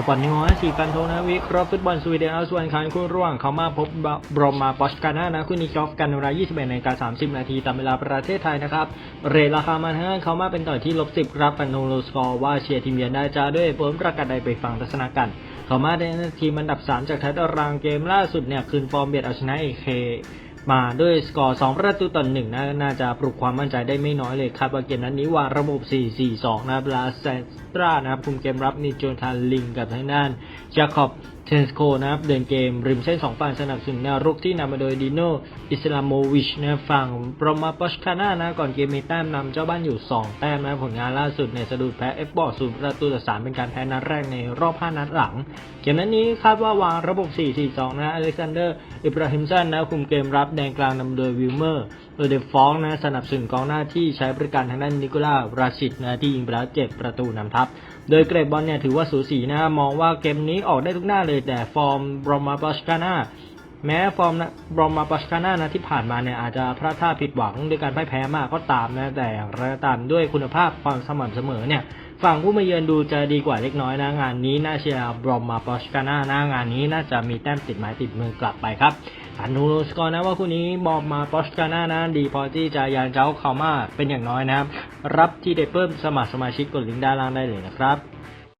สปอนนิวนะสี่ฟันโทนะวิเคราะห์ฟุตบอลสวีเดนเอาส่วนคันคู่ระหว่างเขามาพบบรมมาปอชกาน่านะคู่นี้กอล์ฟกันเวลา 21นาฬิกา30 นาทีตามเวลาประเทศไทยนะครับ เรทราคามันฮะเขามาเป็นต่อยที่ลบ 10 ครับปันโนโลสกอร์ว่าเชียร์ทีมเยือนได้จ้าด้วยผลประกาศใดไปฟังทัศนากันเขามาได้ทีมอันดับ 3 จากท้ายตารางเกมล่าสุดเนี่ยคืนฟอร์มเบียดเอาชนะเอเค มาด้วยสกอร์ 2 ประตูต่อหนึ่งนะน่าจะปลุกความมั่นใจได้ไม่น้อยเลยครับเกมนั้นนี้วางระบบ 4-4-2 นะครับลาเซตรานะครับคุมเกมรับมีโจนทานลิงกับทางด้านจาคอบ เทนสโคนะครับเดินเกม ริมเส้นสองฝั่งสนับสนุนแนวรุกที่นำมาโดยดิโนอิสลามโมวิชนะฝั่งโรมาปอชคาน่านะก่อนเกมมีแต้มนำเจ้าบ้านอยู่ 2 แต้มนะผลงานล่าสุดเนี่ยสะดุดแพ้เอฟบอร์ศูนย์ประตูต่อสามเป็นการแพ้นัดแรกในรอบ 5 นัดหลัง เกมนั้นนี้คาดว่าวางระบบ 4-4-2 นะอเล็กซานเดอร์อิบราฮิมซันนะคุมเกมรับแดงกลางนำโดยวิลเมอร์ โดยเดฟฟองนะสนับสนุนกองหน้าที่ใช้บริการทางด้านนิโคล่าราชิดนะที่ยิงไปแล้วเจ็ดประตูนำทัพ โดยเกรดบอลเนี่ยถือว่าสูสีนะมองว่าเกมนี้ออกได้ทุกหน้าเลยแต่ฟอร์มบรอมาบอชกาน่าแม้ฟอร์มนะบรอมาบอชกาน่านะที่ผ่านมาเนี่ยอาจจะพลาดท่าผิดหวังด้วยการพ่ายแพ้มากก็ตามนะแต่อย่างไระตามด้วยคุณภาพความสม่ำเสมอเนี่ย ฝั่งผู้มาเยือนดูจะดีกว่าเล็กน้อยนะงานนี้น่าเชียร์บรอมมาปอชกาน่านะงานนี้น่าจะมีแต้มติดไม้ติดมือกลับไปครับอันนูสกอร์นะว่าคู่นี้บอมมาปอชกาน่านะดีพอที่จะยานเจ้าเข้ามาเป็นอย่างน้อยนะครับ รับที่ได้เพิ่มสมัครสมาชิกกดลิงก์ด้านล่างได้เลยนะครับ